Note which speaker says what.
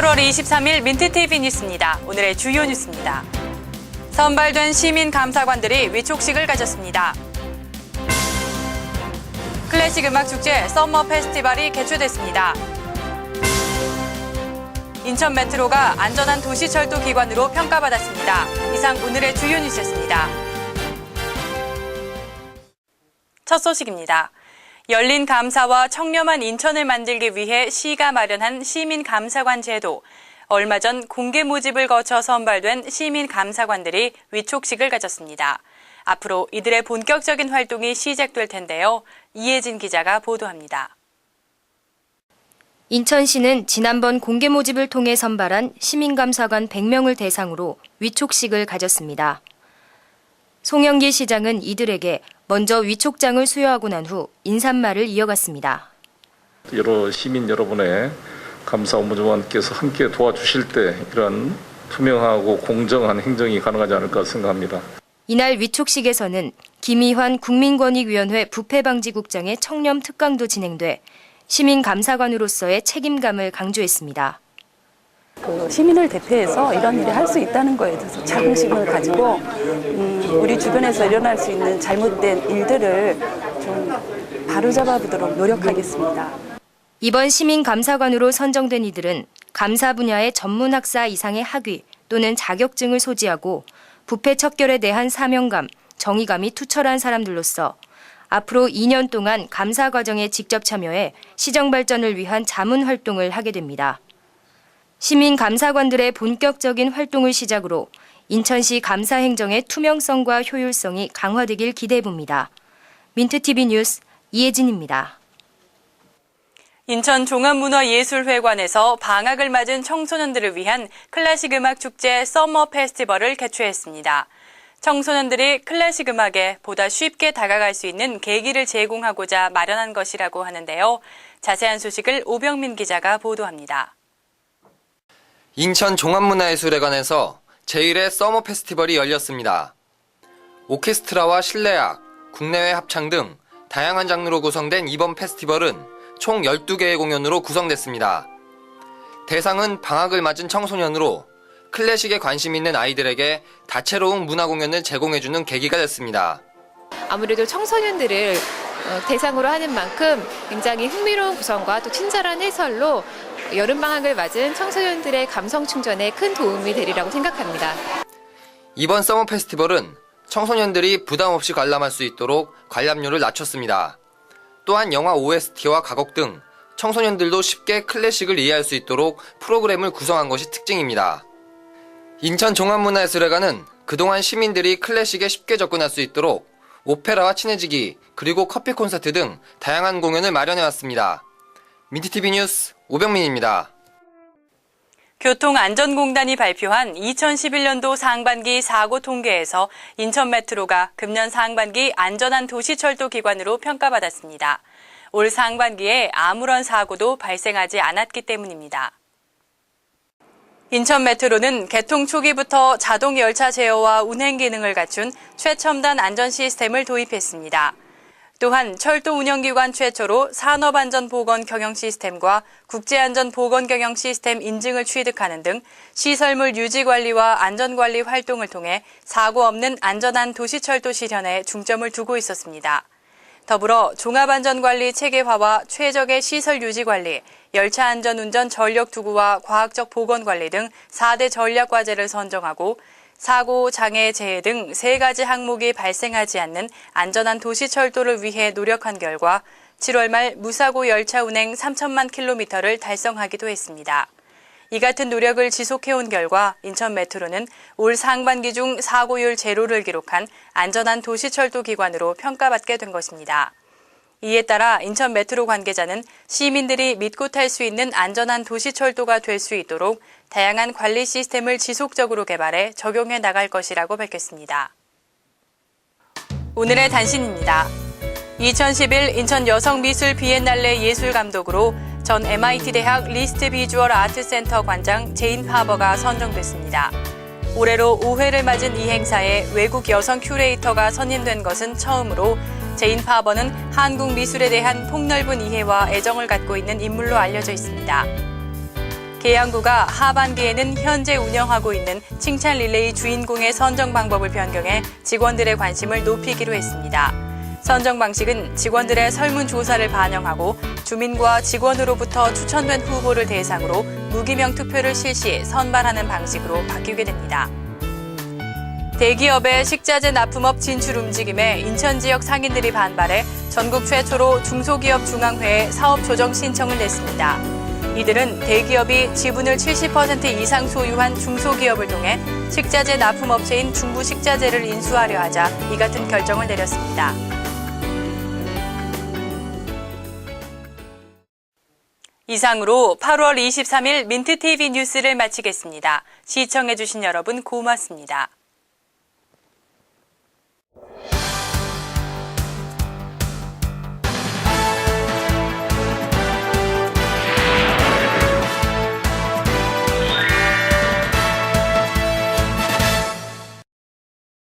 Speaker 1: 8월 23일 민트TV 뉴스입니다. 오늘의 주요 뉴스입니다. 선발된 시민 감사관들이 위촉식을 가졌습니다. 클래식 음악 축제 썸머 페스티벌이 개최됐습니다. 인천 메트로가 안전한 도시철도 기관으로 평가받았습니다. 이상 오늘의 주요 뉴스였습니다. 첫 소식입니다. 열린 감사와 청렴한 인천을 만들기 위해 시가 마련한 시민 감사관 제도. 얼마 전 공개 모집을 거쳐 선발된 시민 감사관들이 위촉식을 가졌습니다. 앞으로 이들의 본격적인 활동이 시작될 텐데요. 이혜진 기자가 보도합니다.
Speaker 2: 인천시는 지난번 공개 모집을 통해 선발한 시민감사관 100명을 대상으로 위촉식을 가졌습니다. 송영길 시장은 이들에게 먼저 위촉장을 수여하고 난 후 인사말을 이어갔습니다.
Speaker 3: 여러 시민 여러분의 감사 업무조원께서 함께 도와주실 때 이러한 투명하고 공정한 행정이 가능하지 않을까 생각합니다.
Speaker 2: 이날 위촉식에서는 김희환 국민권익위원회 부패방지국장의 청렴 특강도 진행돼 시민 감사관으로서의 책임감을 강조했습니다.
Speaker 4: 그 시민을 대표해서 이런 일을 할수 있다는 거에 대해서 자긍심을 가지고 음, 우리 주변에서 일어날 수 있는 잘못된 일들을 좀 바로잡아 보도록 노력하겠습니다.
Speaker 2: 이번 시민감사관으로 선정된 이들은 감사 분야의 전문 학사 이상의 학위 또는 자격증을 소지하고 부패 척결에 대한 사명감, 정의감이 투철한 사람들로서 앞으로 2년 동안 감사 과정에 직접 참여해 시정 발전을 위한 자문 활동을 하게 됩니다. 시민 감사관들의 본격적인 활동을 시작으로 인천시 감사 행정의 투명성과 효율성이 강화되길 기대해 봅니다. 민트TV 뉴스 이혜진입니다.
Speaker 1: 인천 종합문화예술회관에서 방학을 맞은 청소년들을 위한 클래식 음악 축제 서머 페스티벌을 개최했습니다. 청소년들이 클래식 음악에 보다 쉽게 다가갈 수 있는 계기를 제공하고자 마련한 것이라고 하는데요. 자세한 소식을 오병민 기자가 보도합니다.
Speaker 5: 인천 종합문화예술회관에서 제1회 서머 페스티벌이 열렸습니다. 오케스트라와 실내악, 국내외 합창 등 다양한 장르로 구성된 이번 페스티벌은 총 12개의 공연으로 구성됐습니다. 대상은 방학을 맞은 청소년으로 클래식에 관심 있는 아이들에게 다채로운 문화 공연을 제공해주는 계기가 됐습니다.
Speaker 6: 아무래도 청소년들을 어, 대상으로 하는 만큼 굉장히 흥미로운 구성과 또 친절한 해설로 여름방학을 맞은 청소년들의 감성 충전에 큰 도움이 되리라고 생각합니다.
Speaker 5: 이번 서머 페스티벌은 청소년들이 부담 없이 관람할 수 있도록 관람료를 낮췄습니다. 또한 영화 OST와 가곡 등 청소년들도 쉽게 클래식을 이해할 수 있도록 프로그램을 구성한 것이 특징입니다. 인천 종합문화예술회관은 그동안 시민들이 클래식에 쉽게 접근할 수 있도록 오페라와 친해지기, 그리고 커피 콘서트 등 다양한 공연을 마련해 왔습니다. 민트TV 뉴스 오병민입니다.
Speaker 1: 교통안전공단이 발표한 2011년도 상반기 사고 통계에서 인천 메트로가 금년 상반기 안전한 도시철도 기관으로 평가받았습니다. 올 상반기에 아무런 사고도 발생하지 않았기 때문입니다. 인천 메트로는 개통 초기부터 자동 열차 제어와 운행 기능을 갖춘 최첨단 안전 시스템을 도입했습니다. 또한 철도 운영기관 최초로 산업안전보건 경영 시스템과 국제안전보건 경영 시스템 인증을 취득하는 등 시설물 유지관리와 안전관리 활동을 통해 사고 없는 안전한 도시철도 실현에 중점을 두고 있었습니다. 더불어 종합안전관리 체계화와 최적의 시설 유지관리, 열차 안전운전 전력 투구와 과학적 보건 관리 등 4대 전략 과제를 선정하고 사고, 장애, 재해 등 세 가지 항목이 발생하지 않는 안전한 도시 철도를 위해 노력한 결과 7월 말 무사고 열차 운행 3천만 킬로미터를 달성하기도 했습니다. 이 같은 노력을 지속해온 결과 인천 메트로는 올 상반기 중 사고율 제로를 기록한 안전한 도시철도 기관으로 평가받게 된 것입니다. 이에 따라 인천 메트로 관계자는 시민들이 믿고 탈 수 있는 안전한 도시철도가 될 수 있도록 다양한 관리 시스템을 지속적으로 개발해 적용해 나갈 것이라고 밝혔습니다. 오늘의 단신입니다. 2011 인천 여성미술 비엔날레 예술감독으로 전 MIT 대학 리스트 비주얼 아트 센터 관장 제인 파버가 선정됐습니다. 올해로 5회를 맞은 이 행사에 외국 여성 큐레이터가 선임된 것은 처음으로 제인 파버는 한국 미술에 대한 폭넓은 이해와 애정을 갖고 있는 인물로 알려져 있습니다. 계양구가 하반기에는 현재 운영하고 있는 칭찬 릴레이 주인공의 선정 방법을 변경해 직원들의 관심을 높이기로 했습니다. 선정 방식은 직원들의 설문조사를 반영하고 주민과 직원으로부터 추천된 후보를 대상으로 무기명 투표를 실시 선발하는 방식으로 바뀌게 됩니다. 대기업의 식자재 납품업 진출 움직임에 인천 지역 상인들이 반발해 전국 최초로 중소기업 중앙회에 사업 조정 신청을 냈습니다. 이들은 대기업이 지분을 70% 이상 소유한 중소기업을 통해 식자재 납품업체인 중부식자재를 인수하려 하자 이 같은 결정을 내렸습니다. 이상으로 8월 23일 민트TV 뉴스를 마치겠습니다. 시청해주신 여러분 고맙습니다.